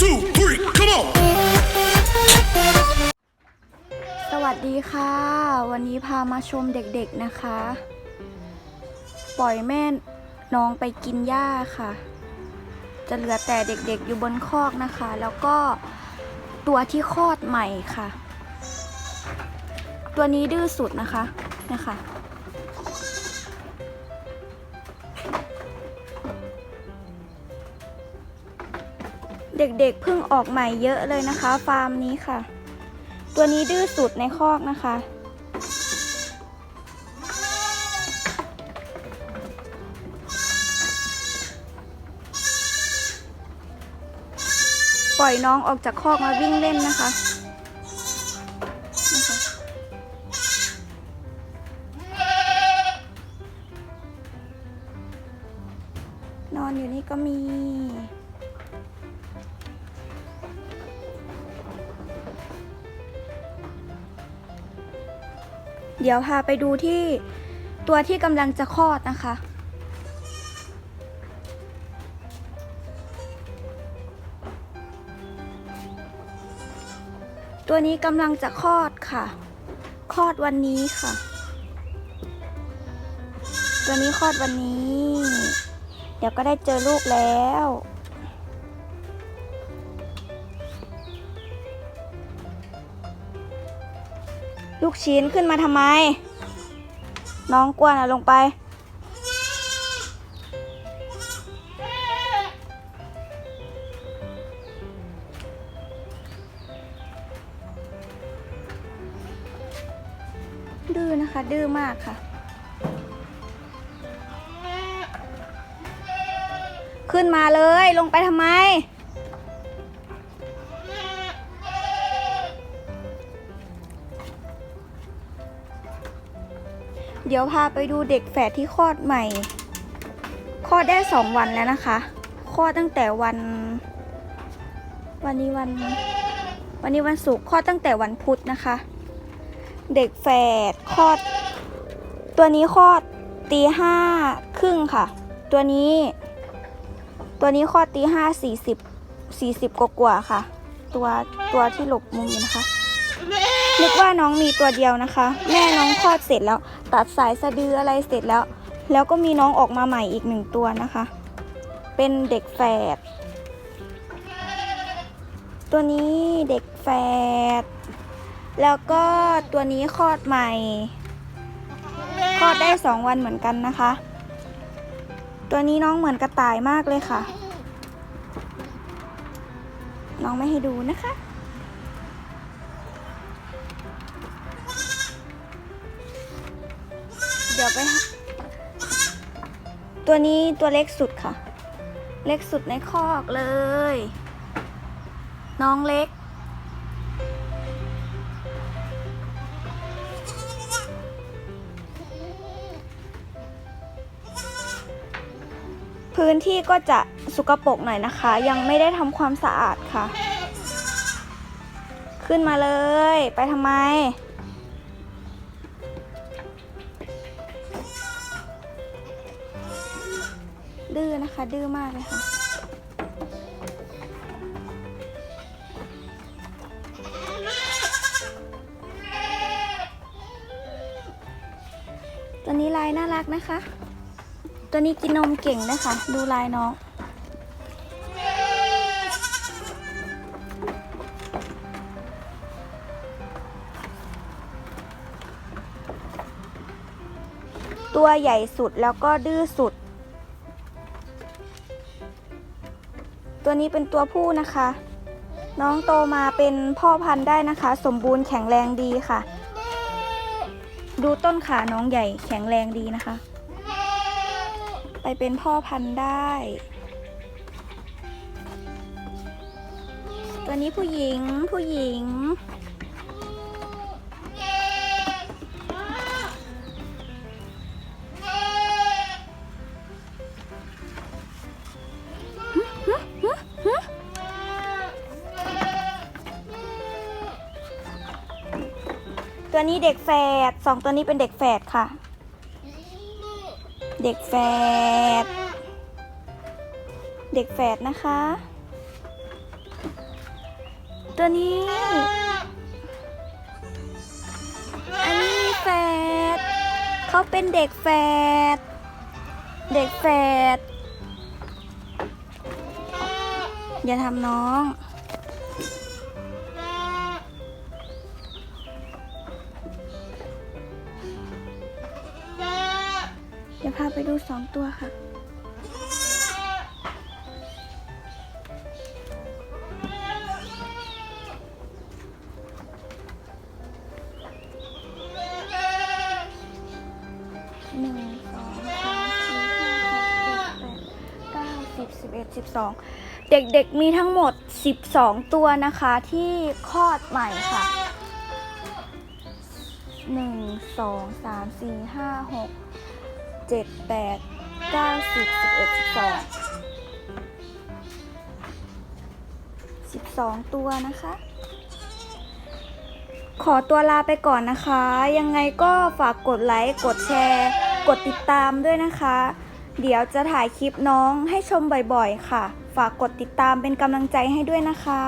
two, three, come on. สวัสดีค่ะ วันนี้พามาชมเด็กๆนะคะ ปล่อยแม่น้องไปกินหญ้าค่ะ จะเหลือแต่เด็กๆอยู่บนคอกนะคะ แล้วก็ตัวที่คลอดใหม่ค่ะ ตัวนี้ดื้อสุดนะคะนะคะ เด็กๆเพิ่งออกใหม่เยอะเลยนะคะ ฟาร์มนี้ค่ะ ตัวนี้ดื้อสุดในคอกนะคะ ปล่อยน้องออกจากคอกมาวิ่งเล่นนะคะนะคะนอนอยู่นี่ก็มี เดี๋ยวพาไปดูที่ตัวที่กำลังจะคลอดนะคะ ตัวนี้กำลังจะคลอดค่ะ คลอดวันนี้ค่ะ ตัวนี้คลอดวันนี้ เดี๋ยวก็ได้เจอลูกแล้ว ลูกชิ้นขึ้นมาทำไม น้องกวนอะลงไป ดื้อนะคะ ดื้อมากค่ะ ขึ้นมาเลยลงไปทำไม เดี๋ยวพาไปดูเด็กแฝดที่คลอดใหม่ คลอดได้สองวันแล้วนะคะ คลอดตั้งแต่วัน วันนี้วัน วันนี้วันศุกร์คลอดตั้งแต่วันพุธนะคะ เด็กแฝดคลอด ตัวนี้คลอดตีห้าครึ่งค่ะ ตัวนี้ ตัวนี้คลอดตีห้าสี่สิบสี่สิบกว่าค่ะ ตัวตัวที่หลบมุมนะคะนึกว่าน้องมีตัวเดียวนะคะ แม่น้องคลอดเสร็จแล้ว ตัดสายสะดืออะไรเสร็จแล้ว แล้วก็มีน้องออกมาใหม่อีกหนึ่งตัวนะคะ เป็นเด็กแฝด ตัวนี้เด็กแฝด แล้วก็ตัวนี้คลอดใหม่ คลอดได้สองวันเหมือนกันนะคะ ตัวนี้น้องเหมือนกระต่ายมากเลยค่ะ น้องไม่ให้ดูนะคะ เดี๋ยวไป ตัวนี้ตัวเล็กสุดค่ะ เล็กสุดในคอกเลย น้องเล็ก พื้นที่ก็จะสุกปรกหน่อยนะคะ ยังไม่ได้ทำความสะอาดค่ะ ขึ้นมาเลย ไปทำไม ดื้อนะคะ ดื้อมากเลยค่ะ ตัวนี้ลายน่ารักนะคะ ตัวนี้กินนมเก่งนะคะ ดูลายน้องตัวใหญ่สุดแล้วก็ดื้อสุด ตัวนี้เป็นตัวผู้นะคะ น้องโตมาเป็นพ่อพันธุ์ได้นะคะ สมบูรณ์แข็งแรงดีค่ะ ดูต้นขาน้องใหญ่แข็งแรงดีนะคะ ไปเป็นพ่อพันธุ์ได้ ตัวนี้ผู้หญิงผู้หญิง ตัวนี้เด็กแฝดสองตัวนี้เป็นเด็กแฝดค่ะ เด็กแฝด เด็กแฝดนะคะ ตัวนี้ อันนี้แฝดเขาเป็นเด็กแฝด เด็กแฝด อย่าทำน้อง พาไปดูสองตัวค่ะ หนึ่งสองสามสี่ห้าหกเจ็ดแปดเก้าสิบสิบเอ็ดสิบสองเด็กๆ มีทั้งหมดสิบสองตัวนะคะที่คลอดใหม่ค่ะหนึ่งสองสามสี่ห้าหก เจ็ดแปดเก้าสิบสิบเอ็ดสิบสองสิบสองตัวนะคะ ขอตัวลาไปก่อนนะคะ ยังไงก็ฝากกดไลค์ กดแชร์ กดติดตามด้วยนะคะ เดี๋ยวจะถ่ายคลิปน้องให้ชมบ่อยๆ ค่ะ ฝากกดติดตามเป็นกำลังใจให้ด้วยนะคะ